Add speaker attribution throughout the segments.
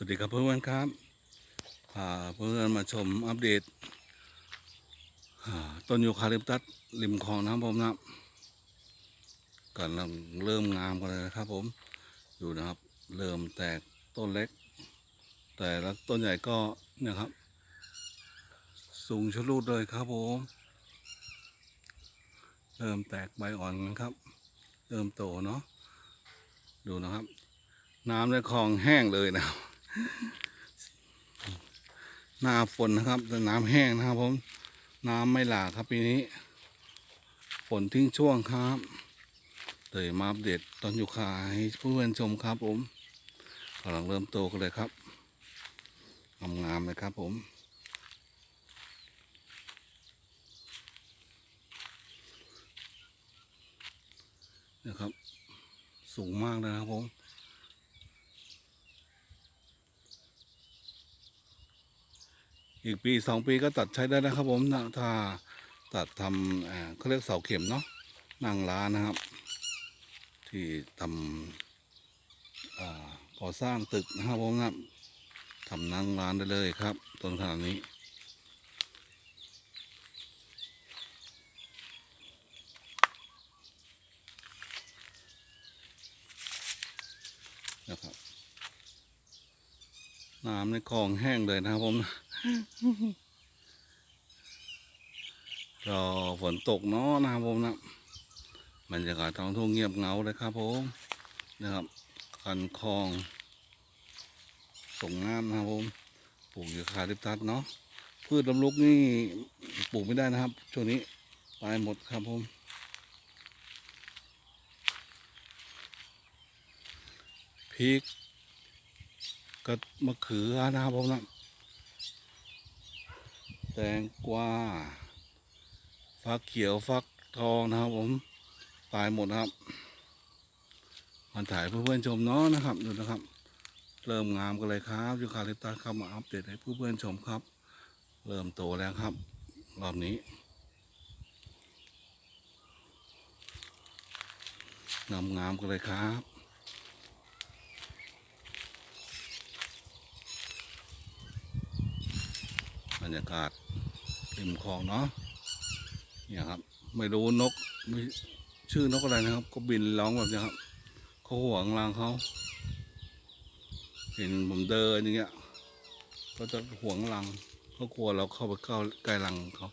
Speaker 1: สวัสดีครับเพื่อนๆครับพาเพื่อนๆมาชมอัปเดตต้นยูคาลิปตัสริมคลองน้ำผมนะครับกำลังเริ่มงามกันเลยนะครับ ผมดูนะครับ เริ่มแตกต้นเล็ก แต่ละต้นใหญ่ก็เนี่ยครับ สูงชะลูดเลยครับผมเริ่มแตกใบอ่อนนะครับ เริ่มโตเนาะดูนะครับ น้ำในคลองแห้งเลยนะครับ หน้าฝนนะครับ แต่น้ำแห้งนะครับ ผม น้ำไม่หลากครับปีนี้ ฝนทิ้งช่วงครับเลยมาอัปเดตตอนอยู่คาให้เพื่อนชมครับ ผมกำลังเริ่มโตกันเลยครับงามๆเลยครับ ผมนะครับ สูงมากเลยนะครับผม อีกปีสองปีก็ตัดใช้ได้นะครับผมนะถ้าตัดทำเขาเรียกเสาเข็มเนาะนั่งร้านนะครับ ที่ทำอ่าก่อสร้างตึกนะครับผมนะทำนั่งร้านได้เลยครับต้นขนาดนี้นะครับน้ำในคลองแห้งเลยนะครับผม รอฝนตกเนาะนะครับผมนะบรรยากาศท้องทุ่งเงียบเงาเลยครับผมนะครับคันคลอง ส่งน้ำนะครับผมปลูกอยู่คาลิปตัสเนาะพืชลำลุกนี่ปลูกไม่ได้นะครับช่วงนี้ตายหมดครับผมพริกกับมะเขือนะครับผมนะ ตงกวาฟักเขียวฟักทองนะครับผมตายหมดครับมาถ่ายเพื่อนๆชมเนาะนะครับดูนะครับ เริ่มงามกันเลยครับยูคาลิปตัสเข้ามาอัปเดตให้เพื่อนๆชมครับ เริ่มโตแล้วครับ รอบนี้งามๆกันเลยครับ รรยากาศริมคลองเนาะเนี่ยครับ ไม่รู้นกไม่ชื่อนกอะไรนะครับ ก็บินร้องแบบเนี้ยครับเขาห่วงรางเขาเห็นผมเดินอย่างเงี้ยก็จะห่วงรังเขากลัวเราเข้าไปเข้าใกล้รังเขา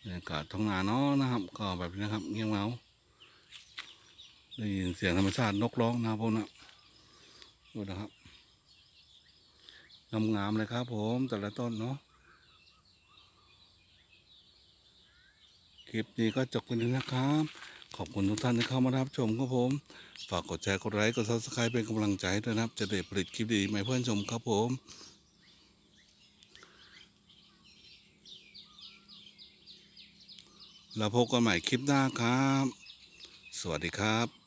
Speaker 1: บรรยากาศท้องนาเนาะนะครับ ก็แบบนี้นะครับ เงียบเหงาได้ยินเสียงธรรมชาตินกร้องนะครับพวกนั้นดูนะครับ งามๆเลยครับ ผมแต่ละต้นเนาะคลิปนี้ก็จบกันแล้วนะครับ ขอบคุณทุกท่านที่เข้ามารับชมครับผม ฝากกดแชร์กดไลค์กดซับสไครป์เป็นกำลังใจด้วยนะครับ จะได้ผลิตคลิปดีมาให้เพื่อนชมครับผมแล้วพบกันใหม่คลิปหน้าครับ สวัสดีครับ